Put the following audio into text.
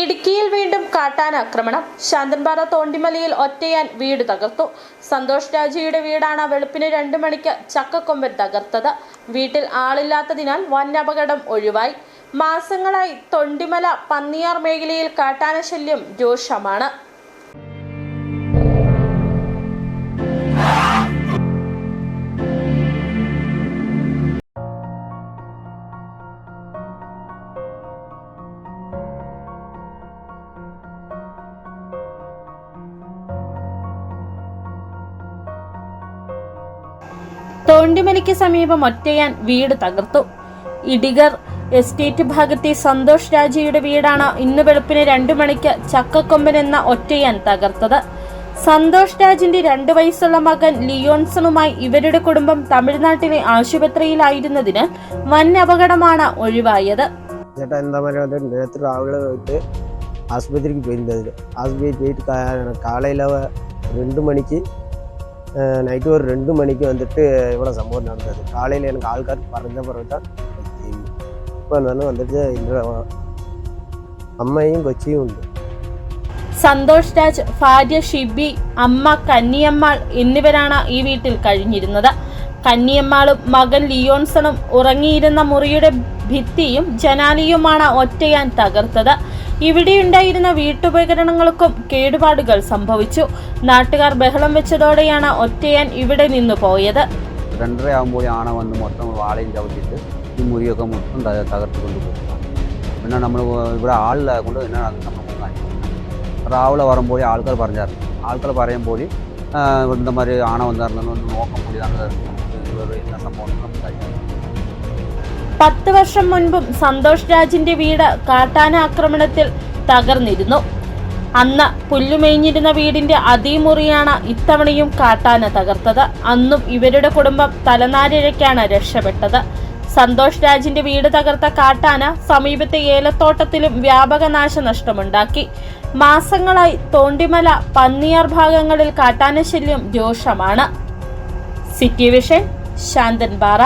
ഇടുക്കിയിൽ വീണ്ടും കാട്ടാനാക്രമണം ശാന്തൻപാറ തോണ്ടിമലയിൽ ഒറ്റയാൻ വീട് തകർത്തു. സന്തോഷ് രാജയുടെ വീടാണ് വെളുപ്പിന് രണ്ട് മണിക്ക് ചക്കക്കൊമ്പൻ തകർത്തത്. വീട്ടിൽ ആളില്ലാത്തതിനാൽ വൻ അപകടം ഒഴിവായി. മാസങ്ങളായി തൊണ്ടിമല പന്നിയാർ മേഖലയിൽ കാട്ടാന ശല്യം രൂക്ഷമാണ് ശാന്തിമലയ്ക്ക് സമീപം ഒറ്റയാൻ വീട് തകർത്തു. ഇടികർ എസ്റ്റേറ്റ് ഭാഗത്തെ സന്തോഷ് രാജയുടെ വീടാണ് ഇന്ന് വെളുപ്പിന് രണ്ടു മണിക്ക് ചക്കക്കൊമ്പൻ എന്ന ഒറ്റയാൻ തകർത്തത്. സന്തോഷ് രാജിന്റെ രണ്ടു വയസ്സുള്ള മകൻ ലിയോൺസണുമായി ഇവരുടെ കുടുംബം തമിഴ്നാട്ടിലെ ആശുപത്രിയിലായിരുന്നതിന് വൻ അപകടമാണ് ഒഴിവായത്. ചേട്ടാ പോയിട്ട് ആശുപത്രിക്ക് പോയിരുന്നത് ആശുപത്രി പോയിട്ട് കാലയില രണ്ട് മണിക്ക് நைட்டு ஒரு ரெண்டு மணிக்கு வந்துட்டு இவ்வளோ சம்பவம் நடந்தது காலையில் எனக்கு ஆள்கார் പറഞ്ഞ பிறகு தான் இப்போ இருந்தாலும் வந்துட்டு இந்த അമ്മയും കൊച്ചിയും ഉണ്ട് സന്തോഷ് രാജ് ഭാര്യ ഷിബി അമ്മ കന്നിയമ്മാൾ എന്നിവരാണ് ഈ വീട്ടിൽ കഴിഞ്ഞിരുന്നത് കന്നിയമ്മാളും മകൻ ലിയോൺസണും ഉറങ്ങിയിരുന്ന മുറിയുടെ ഭിത്തിയും ജനാലിയുമാണ് ഒറ്റയാൻ തകർത്തത് ഇവിടെ ഉണ്ടായിരുന്ന വീട്ടുപകരണങ്ങൾക്കും കേടുപാടുകൾ സംഭവിച്ചു. നാട്ടുകാർ ബഹളം വെച്ചതോടെയാണ് ഒറ്റയാൻ ഇവിടെ നിന്ന് പോയത്. രണ്ടരയാകുമ്പോൾ ആണ വന്ന് മൊത്തം വാളയും ചവിട്ടിട്ട് ഈ മുറിയൊക്കെ മൊത്തം തകർത്ത് കൊണ്ടുപോയി. പിന്നെ നമ്മൾ ഇവിടെ ആളിലായതുകൊണ്ട് എന്നാ നമ്മൾ രാവിലെ വരുമ്പോൾ ആൾക്കാർ പറഞ്ഞായിരുന്നു. ആൾക്കാർ പറയുമ്പോൾ ഇവിടുത്തെ മാതിരി ആണ വന്നായിരുന്നു ഒന്ന് നോക്കാൻ കൂടി പത്ത് വർഷം മുൻപും സന്തോഷ് രാജിന്റെ വീട് കാട്ടാന ആക്രമണത്തിൽ തകർന്നിരുന്നു. അന്ന് പുല്ലുമേഞ്ഞിരുന്ന വീടിന്റെ അതിമുറിയാണ് ഇത്തവണയും കാട്ടാന തകർത്തത്. അന്നും ഇവരുടെ കുടുംബം തലനാരിഴയ്ക്കാണ് രക്ഷപ്പെട്ടത്. സന്തോഷ് രാജിന്റെ വീട് തകർത്ത കാട്ടാന സമീപത്തെ ഏലത്തോട്ടത്തിലും വ്യാപക നാശനഷ്ടമുണ്ടാക്കി. മാസങ്ങളായി തോണ്ടിമല പന്നിയാർ ഭാഗങ്ങളിൽ കാട്ടാന ശല്യം രൂക്ഷമാണ് സിറ്റി വിഷൻ ശാന്തൻപാറ.